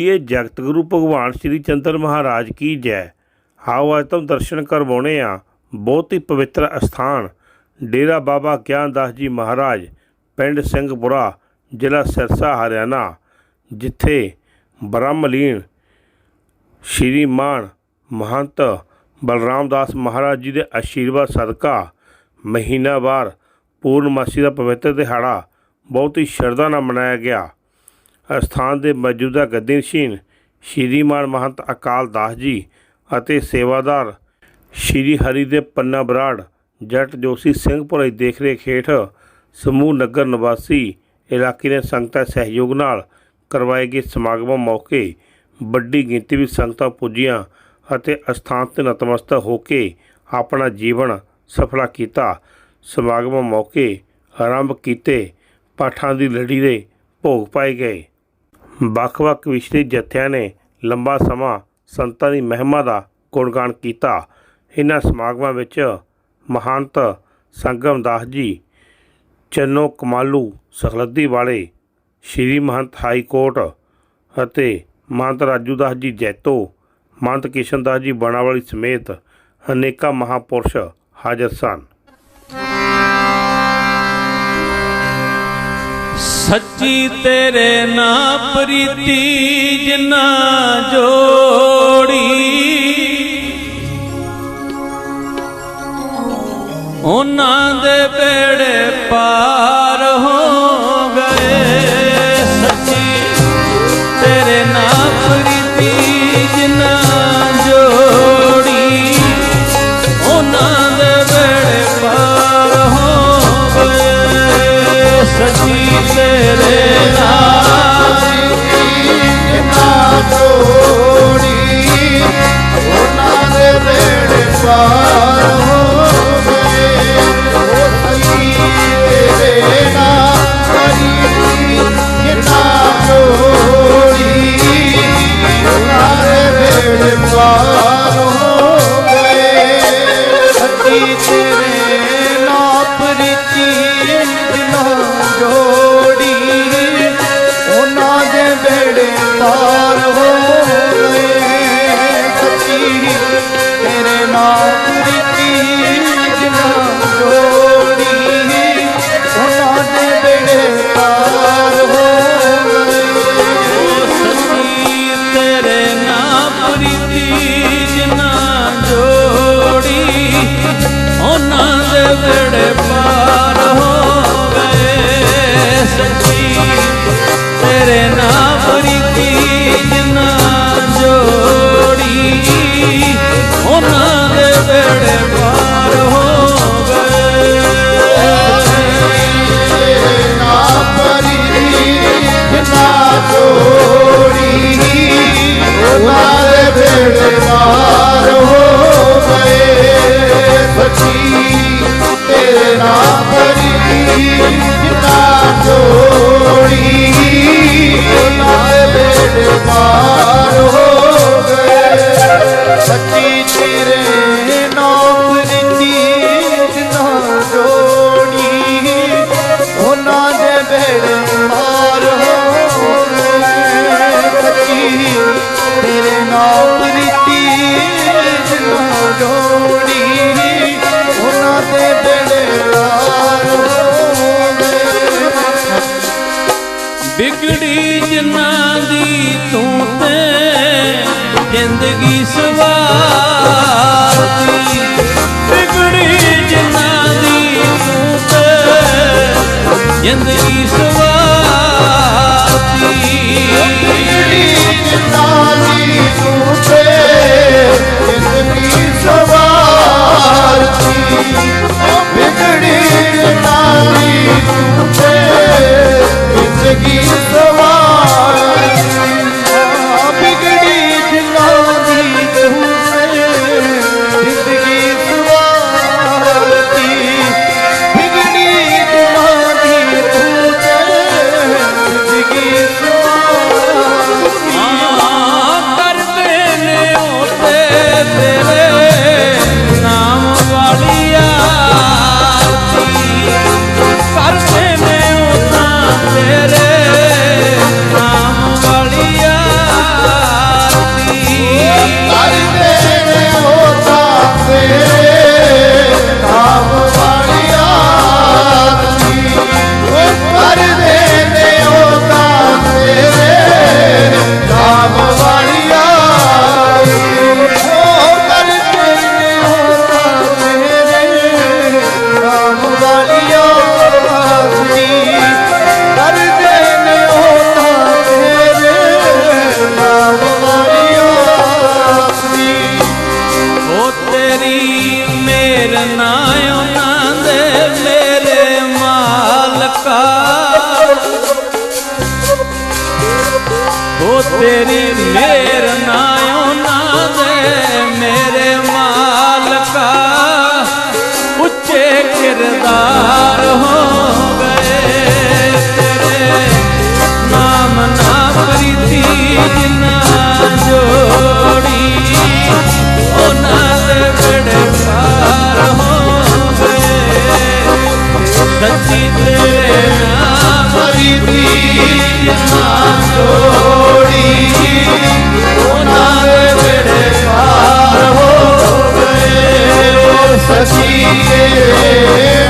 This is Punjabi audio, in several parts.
ਬੋਲੀਏ ਜਗਤ ਗੁਰੂ ਭਗਵਾਨ ਸ਼੍ਰੀ ਚੰਦਰ ਮਹਾਰਾਜ ਕੀ ਜੈ। ਆਓ ਅੱਜ ਤੁਹਾਨੂੰ ਦਰਸ਼ਨ ਕਰਵਾਉਣੇ ਆ। ਬਹੁਤ ਹੀ ਪਵਿੱਤਰ ਅਸਥਾਨ। ਡੇਰਾ ਬਾਬਾ ਗਿਆਨਦਾਸ ਜੀ ਮਹਾਰਾਜ, ਪਿੰਡ ਸਿੰਘਪੁਰਾ, ਜ਼ਿਲ੍ਹਾ ਸਿਰਸਾ, ਹਰਿਆਣਾ, ਜਿੱਥੇ ਬ੍ਰਹਮਲੀਨ ਸ਼੍ਰੀ ਮਾਨ ਮਹੰਤ ਬਲਰਾਮ ਦਾਸ ਮਹਾਰਾਜ ਜੀ ਦੇ ਆਸ਼ੀਰਵਾਦ ਸਦਕਾ ਮਹੀਨਾਵਾਰ ਪੂਰਨਮਾਸੀ ਦਾ ਪਵਿੱਤਰ ਦਿਹਾੜਾ ਬਹੁਤ ਹੀ ਸ਼ਰਧਾ ਨਾਲ ਮਨਾਇਆ ਗਿਆ। ਅਸਥਾਨ ਦੇ ਮੌਜੂਦਾ ਗੱਦੀਨਸ਼ੀਨ ਸ਼੍ਰੀਮਾਨ ਮਹੰਤ ਅਕਾਲ ਦਾਸ ਜੀ ਅਤੇ ਸੇਵਾਦਾਰ ਸ਼੍ਰੀ ਹਰੀ ਦੇ ਪੰਨਾ ਬਰਾੜ, ਜੱਟ ਜੋਸ਼ੀ ਸਿੰਘਪੁਰ ਦੀ ਦੇਖਰੇਖ ਹੇਠ ਸਮੂਹ ਨਗਰ ਨਿਵਾਸੀ ਇਲਾਕੇ ਦੇ ਸੰਗਤਾਂ ਸਹਿਯੋਗ ਨਾਲ ਕਰਵਾਏ ਗਏ ਸਮਾਗਮਾਂ ਮੌਕੇ ਵੱਡੀ ਗਿਣਤੀ ਵਿੱਚ ਸੰਗਤਾਂ ਪੁੱਜੀਆਂ ਅਤੇ ਅਸਥਾਨ ਤੇ ਨਤਮਸਤਕ ਹੋ ਕੇ ਆਪਣਾ ਜੀਵਨ ਸਫਲਾ ਕੀਤਾ। ਸਮਾਗਮਾਂ ਮੌਕੇ ਆਰੰਭ ਕੀਤੇ ਪਾਠਾਂ ਦੀ ਲੜੀ ਦੇ ਭੋਗ ਪਾਏ ਗਏ। ਵੱਖ-ਵੱਖ ਵਿਸ਼ੇ ਜਥਿਆਂ ਨੇ ਲੰਬਾ ਸਮਾਂ ਸੰਤਾਂ ਦੀ ਮਹਿਮਾ ਦਾ ਗੁਣਗਾਨ ਕੀਤਾ। ਇਹਨਾਂ ਸਮਾਗਮਾਂ ਵਿੱਚ ਮਹੰਤ ਸੰਗਮ ਦਾਸ ਜੀ, ਚੰਨੋ ਕਮਾਲੂ ਸਖਲੱਦੀ ਵਾਲੇ ਸ਼੍ਰੀ ਮਹੰਤ ਹਾਈ ਕੋਰਟ ਅਤੇ ਮਹੰਤ ਰਾਜੂ ਦਾਸ ਜੀ ਜੈਤੋ, ਮਹੰਤ ਕਿਸ਼ਨ ਦਾਸ ਜੀ ਬਣਾਵਾਲੀ ਸਮੇਤ ਅਨੇਕਾਂ ਮਹਾਪੁਰਸ਼ ਹਾਜ਼ਰ ਸਨ। ਸੱਚੀ ਤੇਰੇ ਨਾਂ ਪ੍ਰੀਤੀ ਜਿਨਾ ਜੋੜੀ। ਉਹਨਾਂ ਦੇ ਬੇੜੇ ਪਾ पार हो गए हरी तेरे ना हरी ये ना जोड़ी हर बेड़ पार ਜ਼ਿੰਦਗੀ ਸਵਾਰਦੀ ਬਿਗੜੀ ਜਿਨ੍ਹਾਂ ਦੀ ਤੂੰ ਤੇ ਜ਼ਿੰਦਗੀ ਉਦਾਰ ਹੋ ਗਏ। ਤੇਰੇ ਨਾਮ ਨਾ ਪ੍ਰੀਤੀ ਜਿਨਾ ਜੋੜੀ, ਉਹਨਾਂ ਦੇ ਬੜੇ ਪਾਰ ਹੋ ਗਏ। ਸੱਚੀ ਤੇਰੇ ਨਾਮ ਪ੍ਰੀਤੀ ਜਿਨਾ ਜੋੜੀ, ਉਹਨਾਂ ਦੇ ਬੜੇ ਪਾਰ ਹੋ ਗਏ। ਸੱਚੀ ਤੇਰੇ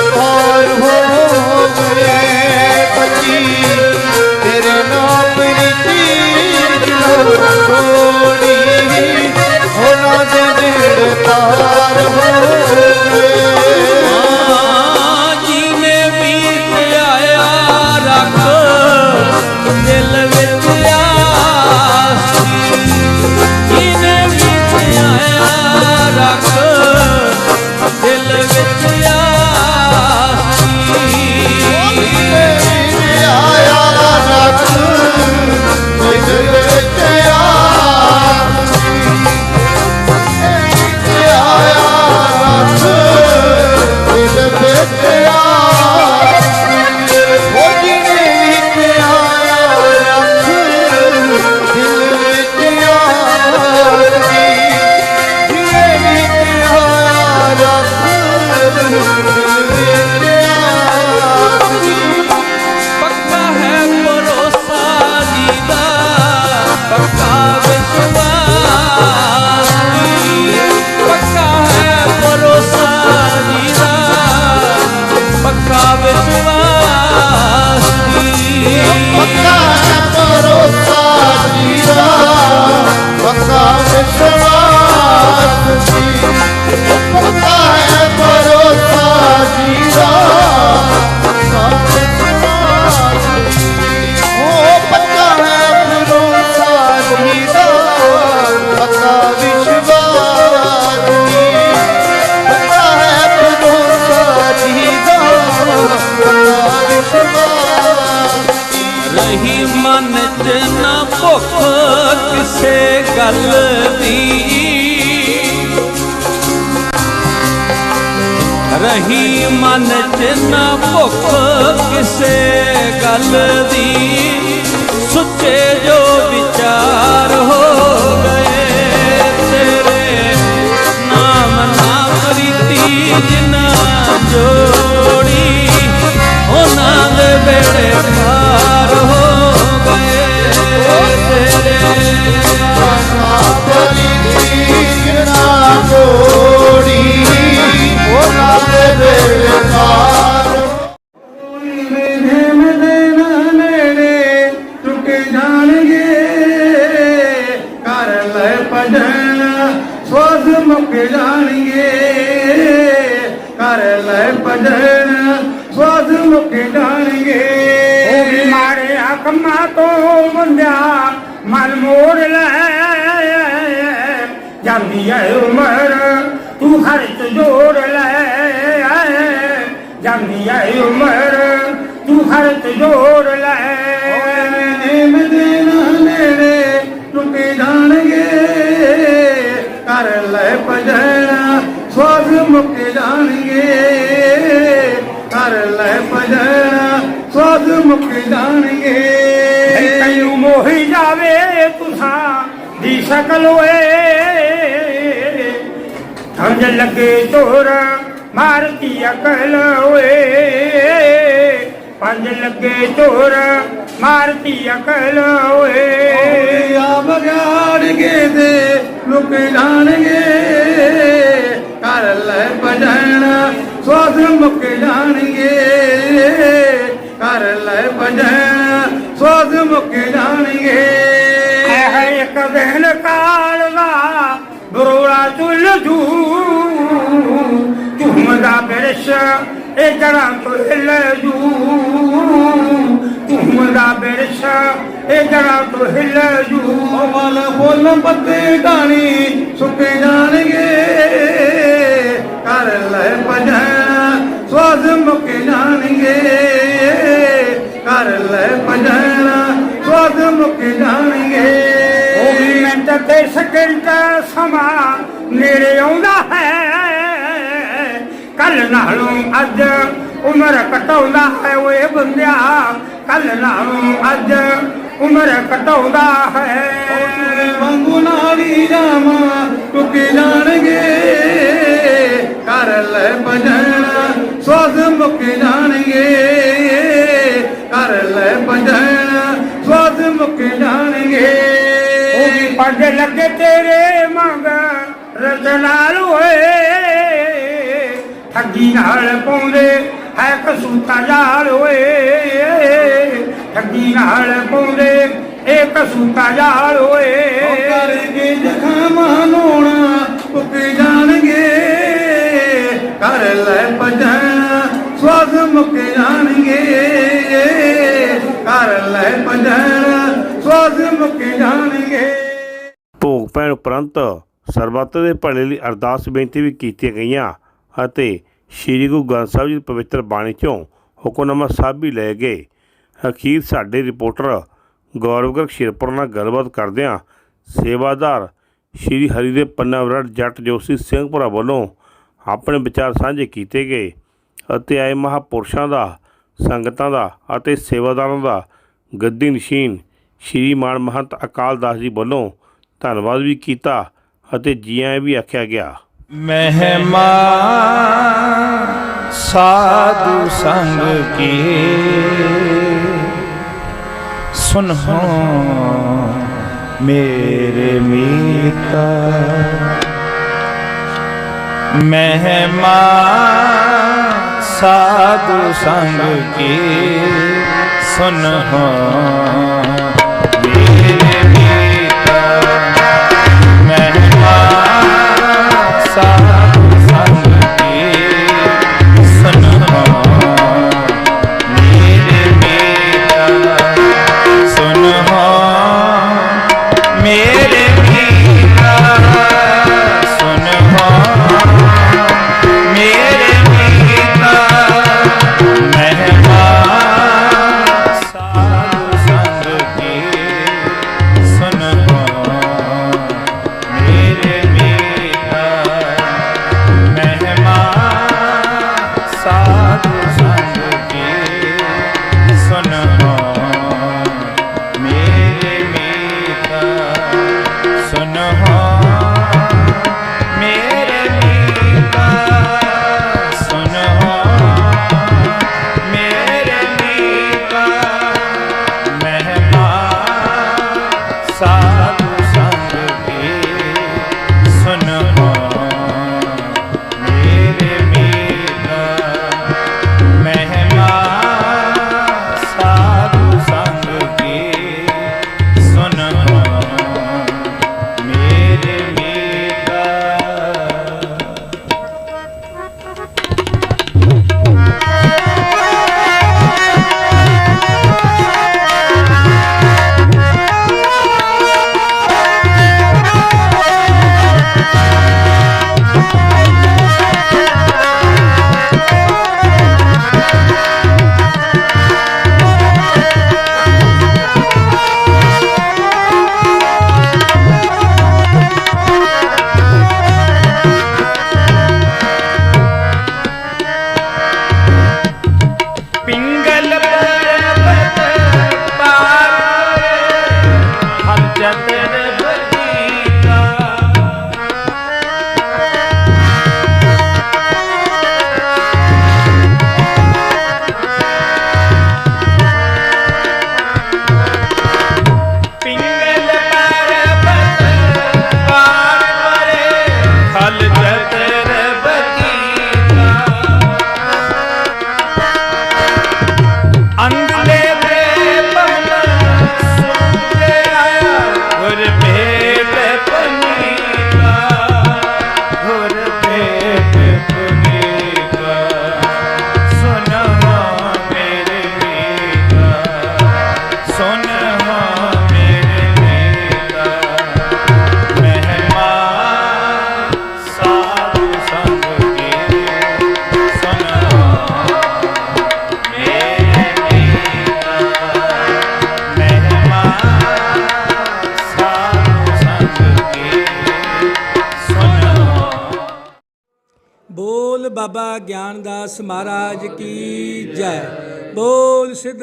ਕਿਸੇ ਰਹੀ ਮਨ ਚ ਨਾ ਭੁੱਖ ਕਿਸੇ ਗੱਲ ਦੀ। ਸੁੱਚੇ ਜੋ ਵਿਚਾਰ ਹੋ ਗਏ ਤੇਰੇ। ਨਾਮ ਨਾ ਪ੍ਰੀਤੀ ਜਿਨਾ ਜੋੜੀ ਲੈ ਭਜਨ ਸੋਧ ਮੁੱਕ ਜਾਣਗੇ। ਕਰ ਲੈ ਭਜਨ ਸੋਧ ਮੁੱਕ ਜਾਣਗੇ ਉਹ ਵੀ ਮਾਰੇ ਹਕਮਾਂ ਤੋਂ ਬੰਦਿਆ ਮਨ ਮੋੜ ਲੈ ਜਾਂਦੀ ਹੈ ਉਮਰ, ਤੂੰ ਖਰਚ ਜੋੜ ਲੈ ਜਾਂਦੀ ਹੈ ਉਮਰ, ਤੂੰ ਖਰਚ ਜੋੜ ਲੈ ਮੁੱਕ ਜਾਣਗੇ ਕਰ ਲੈ ਭਜਣਾ ਸੋਧ ਮੁੱਕ ਜਾਣਗੇ ਕਈਓ ਮੋਹੀ ਜਾਵੇ ਤੁਸਾਂ ਦੀ ਸ਼ਕਲ ਓਏ। ਸਮਝ ਲੱਗੇ ਚੋਰ ਮਾਰਤੀ ਅਕਲ ਓਏ। ਪੰਜ ਲੱਗੇ ਚੋਰ ਮਾਰਤੀ ਅਕਲ ਓਏ। ਆ ਬਗਾੜਗੇ ਤੇ ਲੁਕ ਜਾਣਗੇ। ਕਰ ਲੈ ਭਜਨ ਸੋਧ ਮੁੱਕ ਜਾਣਗੇ। ਕਰ ਲੈ ਭਜਨ ਸੋਧ ਮੁੱਕ ਜਾਣਗੇ। ਹੈ ਇੱਕ ਦਿਨ ਕਾਲ ਦਾ ਬਰੋੜਾ ਚੁੱਲ ਜੂ। ਝੁੰਮਦਾ ਬਿਰਸ਼ ਇਹ ਜੜਾਂ ਤੋਂ ਹਿੱਲ ਜੂ। ਝੁੰਮਦਾ ਬਿਰਸ਼ ਇਹ ਜੜਾਂ ਤੋਂ ਹਿੱਲ ਜੂ। ਮਲ ਫੁੱਲ ਪੱਤੇ ਢਾਣੀ ਸੁੱਕ ਜਾਣਗੇ। ਕਰ ਲੈ ਭਜਨ, ਸਵਾਦ ਮੁੱਕ ਜਾਣਗੇ। ਕਰ ਲੈ ਭਜਨ, ਸਵਾਦ ਮੁੱਕ ਜਾਣਗੇ। ਉਹ ਵੀ ਮਿੰਟ ਤੇ ਸਕਿੰਟ ਸਮਾਂ ਨੇੜੇ ਆਉਂਦਾ ਹੈ। ਕੱਲ ਨਾਲੋਂ ਅੱਜ ਉਮਰ ਘਟਾਉਂਦਾ ਹੈ ਓਏ ਬੰਦਿਆ। ਕੱਲ ਨਾਲੋਂ ਅੱਜ ਉਮਰ ਕਟਾਉਂਦਾ ਹੈ। ਵਾਂਗੂ ਨਾਲੀ ਜਾਵਾਂ ਟੁੱਕੇ ਜਾਣਗੇ। ਕਰ ਲੈ ਭਜਨ ਸਵਾਦ ਮੁੱਕ ਜਾਣਗੇ। ਕਰ ਲੈ ਭਜਨ ਸਵਾਦ ਮੁੱਕ ਜਾਣਗੇ। ਉਹ ਵੀ ਪੱਗ ਲੱਗੇ ਤੇਰੇ ਮੰਗ ਰਤਨਾਲ ਹੋਏ। ਠੱਗੀ ਨਾਲ ਪਾਉਂਦੇ ਹੈ ਕਸੂਤਾ ਜਾਲ ਓਏ। ਠੱਗੀ ਨਾਲ ਪਾਉਂਦੇ ਇਹ ਕਸੂਤਾ ਜਾਲ ਓਏ। ਕਰਕੇ ਜਖਾਂ ਨੋਣਾ ਪੁੱਕ ਜਾਣਗੇ। ਕਰ ਲੈ ਭਜਨ ਸਵਾਦ ਮੁੱਕ ਜਾਣਗੇ। ਕਰ ਲੈ ਭਜਨ ਸਵਾਦ ਮੁੱਕ ਜਾਣਗੇ। ਭੋਗ ਪੈਣ ਉਪਰੰਤ ਸਰਬੱਤ ਦੇ ਭਲੇ ਲਈ ਅਰਦਾਸ ਬੇਨਤੀ ਵੀ ਕੀਤੀਆਂ ਗਈਆਂ ਅਤੇ ਸ੍ਰੀ ਗੁਰੂ ਗ੍ਰੰਥ ਸਾਹਿਬ ਜੀ ਦੀ ਪਵਿੱਤਰ ਬਾਣੀ ਚੋਂ ਹੁਕਮਨਾਮਾ ਸਾਹਿਬ ਵੀ ਲਏ ਗਏ। ਅਖੀਰ ਸਾਡੇ ਰਿਪੋਰਟਰ ਗੌਰਵਗਰ ਸ਼ਿਰਪੁਰ ਨਾਲ ਗੱਲਬਾਤ ਕਰਦਿਆਂ ਸੇਵਾਦਾਰ ਸ੍ਰੀ ਹਰੀ ਦੇ ਪੰਨਾ ਵਰੜ ਜੱਟ ਜੋਸ਼ੀ ਸਿੰਘਪੁਰਾ ਵੱਲੋਂ ਆਪਣੇ ਵਿਚਾਰ ਸਾਂਝੇ ਕੀਤੇ ਗਏ ਅਤੇ ਆਏ ਮਹਾਪੁਰਸ਼ਾਂ ਦਾ, ਸੰਗਤਾਂ ਦਾ ਅਤੇ ਸੇਵਾਦਾਰਾਂ ਦਾ ਗੱਦੀ ਨਸ਼ੀਨ ਸ਼੍ਰੀ ਮਾਨ ਮਹੰਤ ਅਕਾਲ ਦਾਸ ਜੀ ਵੱਲੋਂ ਧੰਨਵਾਦ ਵੀ ਕੀਤਾ ਅਤੇ ਜੀਆਂ ਵੀ ਆਖਿਆ ਗਿਆ। ਮਹਿਮਾ ਸਾਧੂ ਸੰਗ ਕੀ? ਸੁਨਹੁ ਮੇਰੇ ਮੀਤਾ। ਮਹਿਮਾ ਸਾਧੂ ਸੰਗ ਕੀ? ਸੁਨਹੁ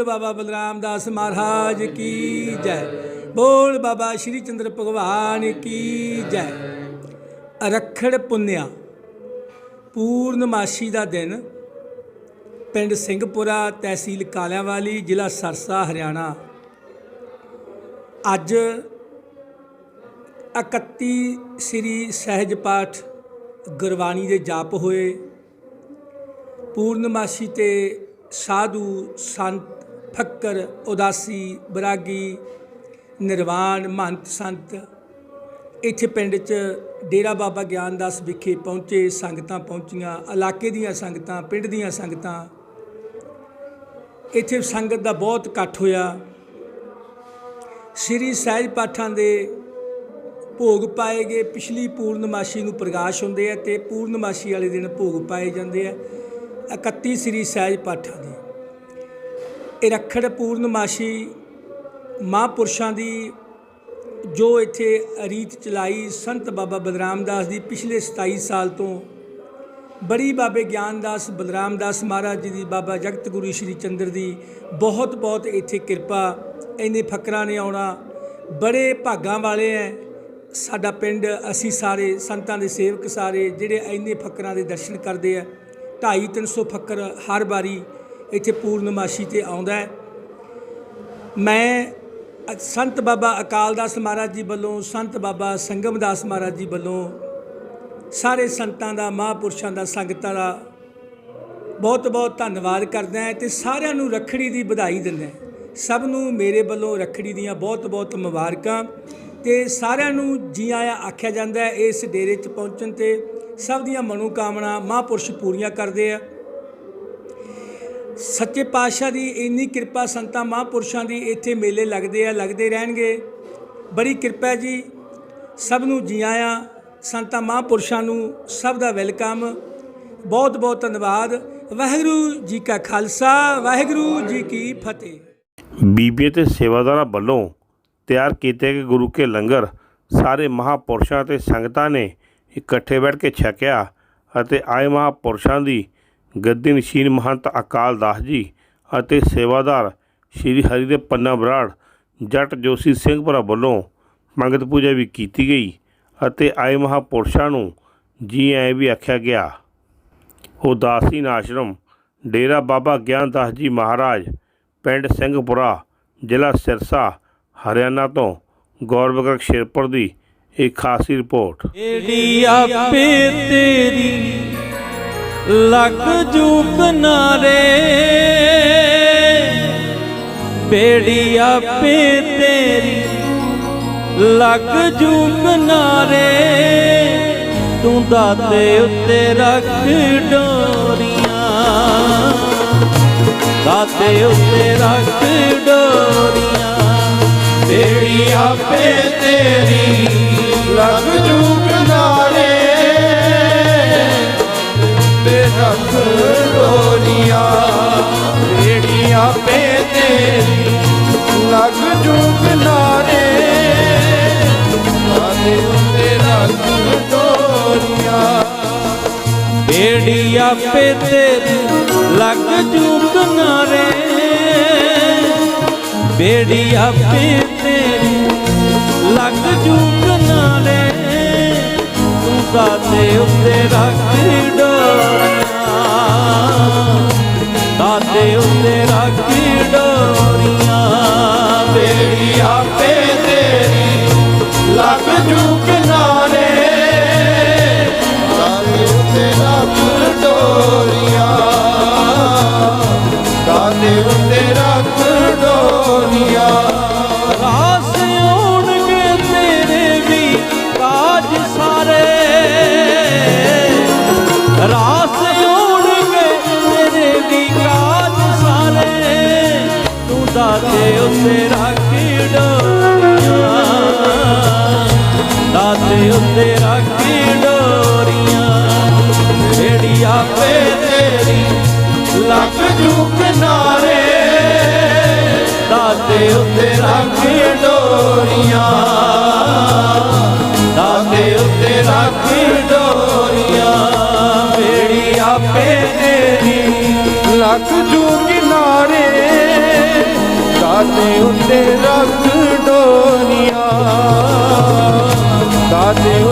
ਬਾਬਾ ਬਲਰਾਮ ਦਾਸ ਮਹਾਰਾਜ ਕੀ ਜੈ। ਬੋਲ ਬਾਬਾ ਸ਼੍ਰੀ ਚੰਦਰ ਭਗਵਾਨ ਕੀ ਜੈ। ਅਰਖੜ ਪੁੰਨਿਆ। ਪੂਰਨਮਾਸ਼ੀ ਦਾ ਦਿਨ। ਪਿੰਡ ਸਿੰਘਪੁਰਾ ਤਹਿਸੀਲ ਕਾਲਿਆਂਵਾਲੀ, ਜ਼ਿਲ੍ਹਾ ਸਰਸਾ, ਹਰਿਆਣਾ। ਅੱਜ 31 ਸ੍ਰੀ ਸਹਿਜ ਪਾਠ ਗੁਰਬਾਣੀ ਦੇ ਜਾਪ ਹੋਏ। ਪੂਰਨਮਾਸ਼ੀ ਤੇ ਸਾਧੂ ਸੰਤ ਫੱਕਰ, ਉਦਾਸੀ, ਬਰਾਗੀ, ਨਿਰਵਾਣ, ਮਹੰਤ ਸੰਤ। ਇੱਥੇ ਪਿੰਡ 'ਚ ਡੇਰਾ ਬਾਬਾ ਗਿਆਨਦਾਸ ਵਿਖੇ ਪਹੁੰਚੇ, ਸੰਗਤਾਂ ਪਹੁੰਚੀਆਂ, ਇਲਾਕੇ ਦੀਆਂ ਸੰਗਤਾਂ, ਪਿੰਡ ਦੀਆਂ ਸੰਗਤਾਂ। ਇੱਥੇ ਸੰਗਤ ਦਾ ਬਹੁਤ ਇਕੱਠ ਹੋਇਆ। ਸ੍ਰੀ ਸਹਿਜ ਪਾਠਾਂ ਦੇ ਭੋਗ ਪਾਏ ਗਏ। ਪਿਛਲੀ ਪੂਰਨਮਾਸ਼ੀ ਨੂੰ ਪ੍ਰਕਾਸ਼ ਹੁੰਦੇ ਆ ਤੇ ਪੂਰਨਮਾਸ਼ੀ ਵਾਲੇ ਦਿਨ ਭੋਗ ਪਾਏ ਜਾਂਦੇ ਆ। 31 ਸ੍ਰੀ ਸਹਿਜ ਪਾਠਾਂ ਦੇ। ਇਹ ਪੂਰਨਮਾਸ਼ੀ ਮਹਾਂਪੁਰਸ਼ਾਂ ਦੀ ਜੋ ਇੱਥੇ ਰੀਤ ਚਲਾਈ ਸੰਤ ਬਾਬਾ ਬਲਰਾਮ ਦਾਸ ਦੀ ਪਿਛਲੇ 27 ਸਾਲ ਤੋਂ ਬੜੀ ਬਾਬੇ ਗਿਆਨਦਾਸ ਬਲਰਾਮ ਦਾਸ ਮਹਾਰਾਜ ਜੀ ਦੀ, ਬਾਬਾ ਜਗਤ ਗੁਰੂ ਸ਼੍ਰੀ ਚੰਦਰ ਦੀ ਬਹੁਤ ਬਹੁਤ ਇੱਥੇ ਕਿਰਪਾ, ਇੰਨੇ ਫਕਰਾਂ ਨੇ ਆਉਣਾ, ਬੜੇ ਭਾਗਾਂ ਵਾਲੇ ਐ। ਸਾਡਾ ਪਿੰਡ, ਅਸੀਂ ਸਾਰੇ ਸੰਤਾਂ ਦੇ ਸੇਵਕ ਸਾਰੇ ਜਿਹੜੇ ਇੰਨੇ ਫਕਰਾਂ ਦੇ ਦਰਸ਼ਨ ਕਰਦੇ ਆ 250 300 ਫਕਰ ਹਰ ਵਾਰੀ ਇੱਥੇ ਪੂਰਨਮਾਸ਼ੀ ਤੇ ਆਉਂਦਾ ਹੈ। ਮੈਂ ਸੰਤ ਬਾਬਾ ਅਕਾਲ ਦਾਸ ਮਹਾਰਾਜ ਜੀ ਵੱਲੋਂ, ਸੰਤ ਬਾਬਾ ਸੰਗਮ ਦਾਸ ਮਹਾਰਾਜ ਜੀ ਵੱਲੋਂ ਸਾਰੇ ਸੰਤਾਂ ਦਾ, ਮਹਾਂਪੁਰਸ਼ਾਂ ਦਾ, ਸੰਗਤਾਂ ਦਾ ਬਹੁਤ ਬਹੁਤ ਧੰਨਵਾਦ ਕਰਦਾ ਹਾਂ ਤੇ ਸਾਰਿਆਂ ਨੂੰ ਰੱਖੜੀ ਦੀ ਵਧਾਈ ਦਿੰਦਾ ਸਭ ਨੂੰ ਮੇਰੇ ਵੱਲੋਂ ਰੱਖੜੀ ਦੀਆਂ ਬਹੁਤ ਬਹੁਤ ਮੁਬਾਰਕਾਂ ਤੇ ਸਾਰਿਆਂ ਨੂੰ ਜੀ ਆਇਆਂ ਆਖਿਆ ਜਾਂਦਾ ਹੈ, ਇਸ ਡੇਰੇ 'ਚ ਪਹੁੰਚਣ ਤੇ ਸਭ ਦੀਆਂ ਮਨੋਕਾਮਨਾ ਮਹਾਂਪੁਰਸ਼ ਪੂਰੀਆਂ ਕਰਦੇ ਆ। ਸੱਚੇ ਪਾਤਸ਼ਾਹ ਦੀ ਇੰਨੀ ਕਿਰਪਾ ਸੰਤਾਂ ਮਹਾਂਪੁਰਸ਼ਾਂ ਦੀ ਇੱਥੇ ਮੇਲੇ ਲੱਗਦੇ ਆ, ਲੱਗਦੇ ਰਹਿਣਗੇ। ਬੜੀ ਕਿਰਪਾ ਜੀ। ਸਭ ਨੂੰ ਜੀ ਆਇਆਂ ਸੰਤਾਂ ਮਹਾਂਪੁਰਸ਼ਾਂ ਨੂੰ ਸਭ ਦਾ ਵੈਲਕਮ। ਬਹੁਤ ਬਹੁਤ ਧੰਨਵਾਦ। ਵਾਹਿਗੁਰੂ ਜੀ ਕਾ ਖਾਲਸਾ, ਵਾਹਿਗੁਰੂ ਜੀ ਕੀ ਫਤਿਹ। ਬੀਬੀਆਂ ਤੇ ਸੇਵਾਦਾਰਾਂ ਵੱਲੋਂ ਤਿਆਰ ਕੀਤੇ ਗਏ ਗੁਰੂ ਕੇ ਲੰਗਰ ਸਾਰੇ ਮਹਾਪੁਰਸ਼ਾਂ ਤੇ ਸੰਗਤਾਂ ਨੇ ਇਕੱਠੇ ਬੈਠ ਕੇ ਛਕਿਆ ਅਤੇ ਆਏ ਮਹਾਪੁਰਸ਼ਾਂ ਦੀ ਗੱਦੀ ਨਸ਼ੀਨ ਮਹੰਤ ਅਕਾਲ ਦਾਸ ਜੀ ਅਤੇ ਸੇਵਾਦਾਰ ਸ਼੍ਰੀ ਹਰੀ ਦੇ ਪੰਨਾ ਬਰਾੜ, ਜੱਟ ਜੋਸ਼ੀ ਸਿੰਘ ਸਿੰਘਪੁਰਾ ਵੱਲੋਂ ਮੰਗਤ ਪੂਜਾ ਵੀ ਕੀਤੀ ਗਈ ਅਤੇ ਆਏ ਮਹਾਪੁਰਸ਼ਾਂ ਨੂੰ ਜੀ ਆਏ ਵੀ ਆਖਿਆ ਗਿਆ। ਉਦਾਸੀਨ ਆਸ਼ਰਮ, ਡੇਰਾ ਬਾਬਾ ਗਿਆਨ ਦਾਸ ਜੀ ਮਹਾਰਾਜ, ਪਿੰਡ ਸਿੰਘਪੁਰਾ, ਜ਼ਿਲ੍ਹਾ ਸਿਰਸਾ, ਹਰਿਆਣਾ ਤੋਂ ਗੌਰਵਗਰ ਸ਼ੇਰਪੁਰ ਦੀ ਇੱਕ ਖਾਸੀ ਰਿਪੋਰਟ। ਏੜੀ ਆਪੇ ਤੇਰੀ ਲੱਗ ਜੂ ਕਿਨਾਰੇ ਬੇੜੀ ਆਪੇ ਤੇਰੀ। ਲੱਗ ਜੂ ਕਿਨਾਰੇ ਤੂੰ ਦਾਤੇ ਉੱਤੇ ਰੱਖ ਡੋਰੀਆਂ। ਦਾਤੇ ਉੱਤੇ ਰੱਖ ਡੋਰੀਆਂ ਬੇੜੀ ਆਪੇ ਤੇਰੀ। ਲੱਗ ਜੂ ਕਿਨਾਰੇ ਰੱਖ ਡੋਰੀਆਂ ਪੇ ਆਪੇ ਤੇਰੀ, ਲੱਗ ਜੂ ਕਿਨਾਰੇ ਆਦੇ ਉੱਤੇ ਰੱਖ ਡੋਰੀਆਂ ਬੇੜੀ ਆਪੇ ਤੇਰੀ, ਲੱਗ ਜੂ ਕਿਨਾਰੇ ਬੇੜੀ ਆਪੇ ਤੇਰੀ, ਲੱਗ ਜੂ ਕਿਨਾਰੇ ਤੂੰ ਦਾਤੇ ਉੱਤੇ ਰੱਖ ਡੋਰੀਆਂ ਦਾਤੇ ਉੱਤੇ ਰੱਖ ਡੋਰੀਆਂ ਬੇੜੀ ਆਪੇ ਤੇਰੀ ਲੱਗ ਜੂ ਕਿਨਾਰੇ ਆਦੇ ਉੱਤੇ ਰੱਖ ਡੋਰੀਆਂ ਕਾਦੇ ਉੱਤੇ ਰੱਖ ਡੋਰੀਆਂ। ਦਾਤੇ ਉੱਤੇ ਰੱਖ ਡੋਰੀਆਂ। ਦਾਤੇ ਉੱਤੇ ਰੱਖ ਡੋਰੀਆਂ। ਵੇ ਆਪੇ ਤੇਰੀ ਲੱਖ ਜੂ ਕਿਨਾਰੇ ਦਾਤੇ ਉੱਤੇ ਰੱਖ ਡੋਰੀਆਂ। ਦਾਤੇ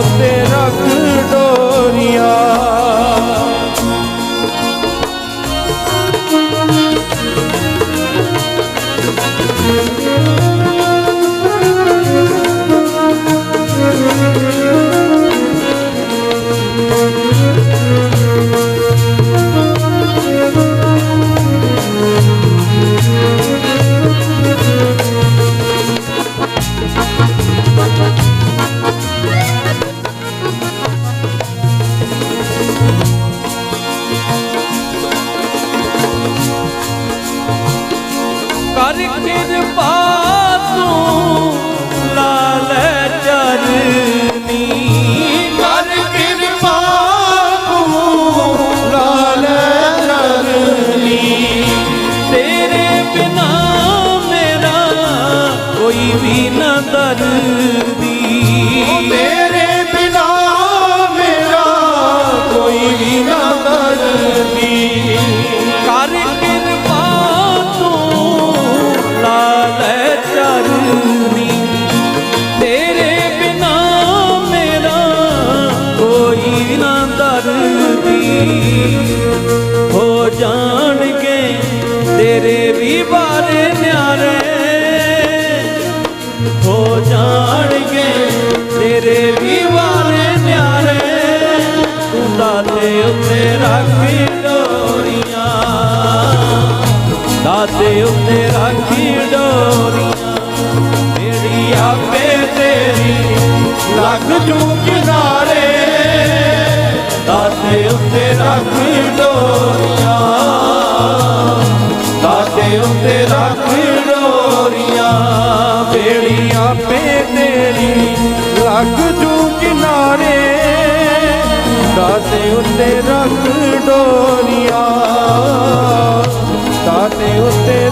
ਹੋ ਜਾਣਗੇ ਤੇਰੇ ਵੀ ਬਾਰੇ ਨਿਆਰੇ। ਹੋ ਜਾਣਗੇ ਤੇਰੇ ਵੀ ਬਾਰੇ ਨਿਆਰੇ। ਤੂੰ ਦਾਤੇ ਉੱਤੇ ਰੱਖੀ ਡੋਰੀਆਂ। ਦਾਤੇ ਉੱਤੇ ਰੱਖੀ ਡੋਰੀਆਂ। ਮੇਰੀ ਆਪੇ ਤੇਰੀ ਲੱਖ ਜੂ ਕਿਨਾਰੇ ਉੱਤੇ ਰੱਖੀ ਡੋਰੀਆਂ। ਦਾਤੇ ਉੱਤੇ ਰੱਖੀ ਡੋਰੀਆਂ। ਬੇੜੀ ਆਪੇ ਤੇਰੀ ਲੱਖ ਜੂ ਕਿਨਾਰੇ। ਦਾਤੇ ਉੱਤੇ ਰੱਖ ਡੋਰੀਆਂ। ਦਾਤੇ ਉੱਤੇ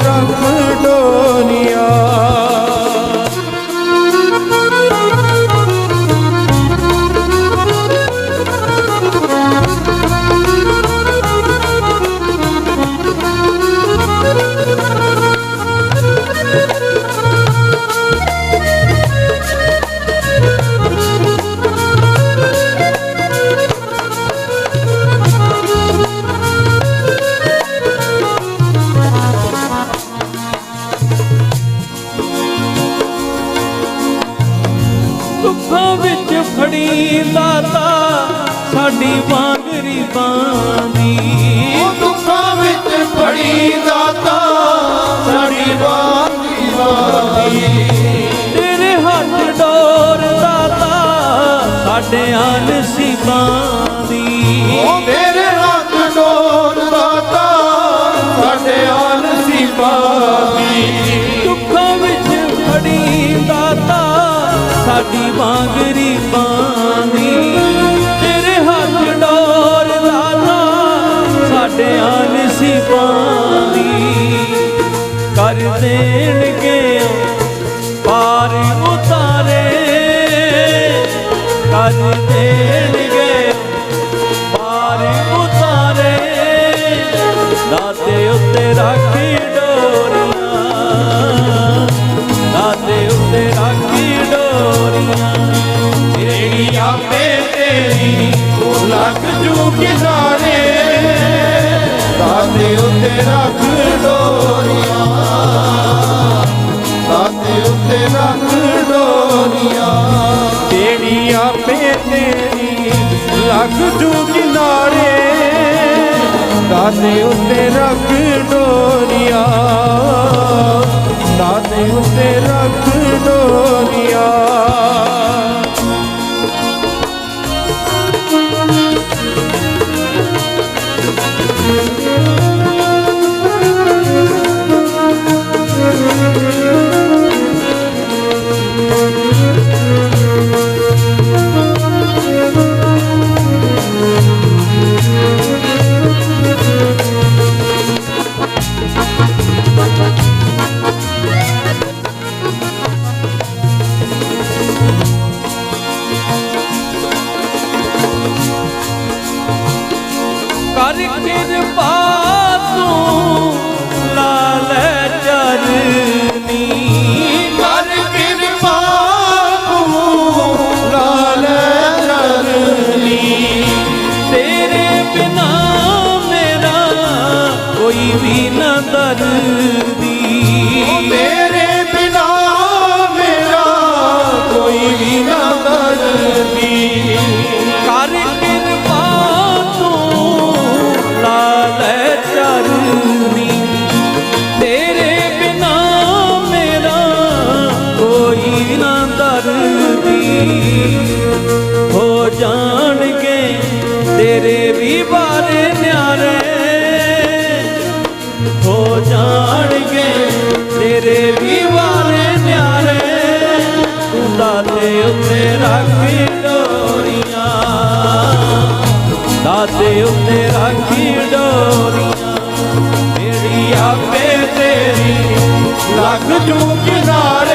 ਦਾਤਾ ਸਾਡੀ ਬਾਂਗਰੀ ਬਾਂਦੀ ਉਹ ਦੁੱਖਾਂ ਵਿੱਚ ਫੜੀ ਦਾਤਾ ਸਾਡੀ ਬਾਂਦੀ ਬਾਂਦੀ ਤੇਰੇ ਹੱਥ ਡੋਰ ਦਾਤਾ ਸਾਡੇ ਨਸੀਬਾਂ ਦੀ ਤੇਰੇ ਹੱਥ ਡੋਰ ਦਾਤਾ ਸਾਡੇ ਆਨ ਦੀ ਸਾਡੀ ਬਾਂਗਰੀ ਬਾਂਦੀ ਤੇਰੇ ਹੱਥ ਡੋਰ ਲਾਲਾ, ਸਾਡੇ ਨਸੀਬਾਂ ਦੀ ਕਰ ਦੇਣਗੇ ਪਾਰ ਉਤਾਰੇ। ਕਰ ਦੇਣਗੇ ਪਾਰ ਉਤਾਰੇ। ਦਾਤੇ ਉੱਤੇ ਰੱਖੀ ਰੱਖ ਡੋਰੀਆਂ। ਦਾਤੇ ਉੱਤੇ ਰੱਖ ਡੋਰੀਆਂ। ਤੇਰੀ ਆਪੇ ਤੇਰੀ ਲੱਗ ਜੂ ਕਿਨਾਰੇ। ਦਾਤੇ ਉੱਤੇ ਰੱਖ ਡੋਰੀਆਂ। ਦਾਤੇ ਉੱਤੇ ਰੱਖ ਡੋਰੀਆਂ। ਹੋ ਜਾਣਗੇ ਤੇਰੇ ਵੀ ਬਾਰੇ ਨਿਆਰੇ। ਹੋ ਜਾਣਗੇ ਤੇਰੇ ਵੀ ਬਾਰੇ ਨਿਆਰੇ। ਤੂੰ ਦਾਤੇ ਉੱਤੇ ਰੱਖੀ ਡੋਰੀਆਂ। ਦਾਤੇ ਉੱਤੇ ਰੱਖੀ ਡੋਰੀਆਂ। ਮੇਰੀ ਆਪੇ ਤੇਰੀ ਲੱਗ ਜੂ ਕਿਨਾਰੇ